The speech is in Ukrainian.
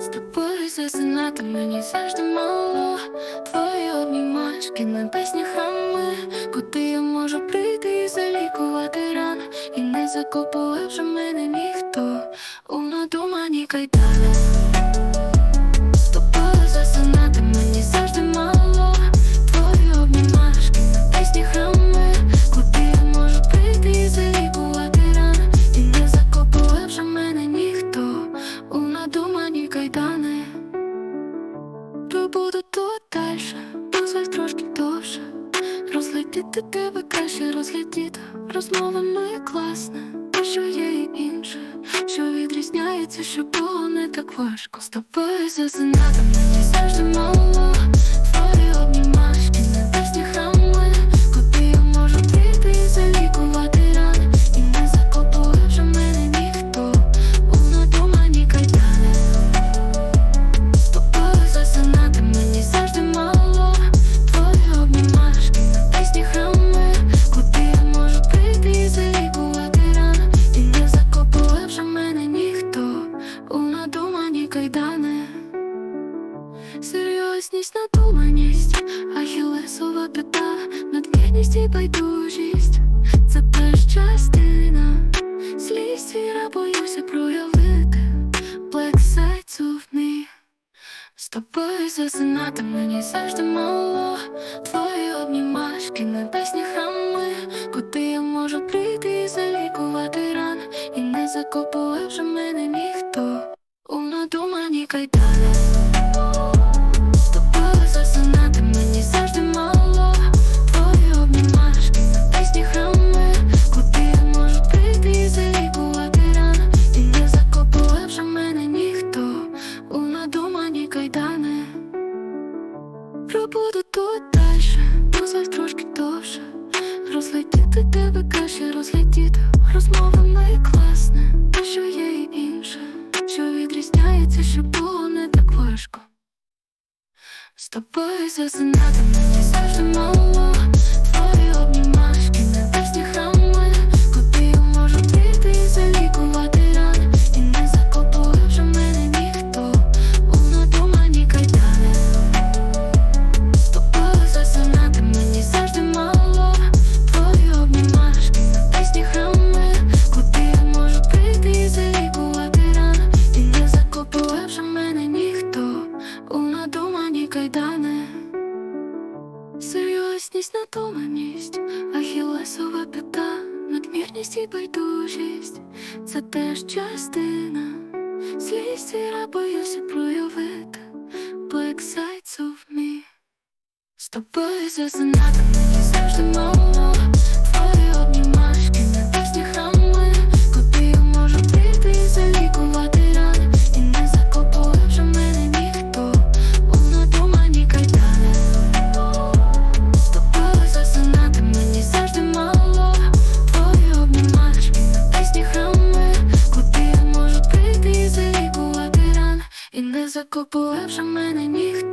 З тобою засинати мені завжди мало. Твої обнімашки, небесні храми Куди я можу прийти і залікувати ран. І не закопує вже мене ніхто У надумані кайдани кайдани. Буду тут дальше, дозволь трошки довше. Розглядіти тебе краще розглядіти Розмовами класне, те, що є і інше. Що відрізняється, що було не так важко. З тобою зазинати мені завжди мало байдужість Це теж частина. Слізь віра боюся проявити. Me. З тобою засинати мені завжди мало. Твої обнімашки, небесні храми. Куди я можу прийти і залікувати ран? І не закопує вже мене ніхто. У надумані кайдани надумані кайдани. Пробуду тут дальше, поза трошки довше. Розлетіти тебе краще розлетіти. Розмова найкласне, те, що є і інше. Що відрізняється, що було не так важко. З тобою зазинати завжди мало Серйозність, надуманість, ахілесова пята, надмірність і байдужість. Це теж частина. слізь віра боюся проявити. Black sides of me. З тобою засинати мені завжди мало Не вже мене ніхто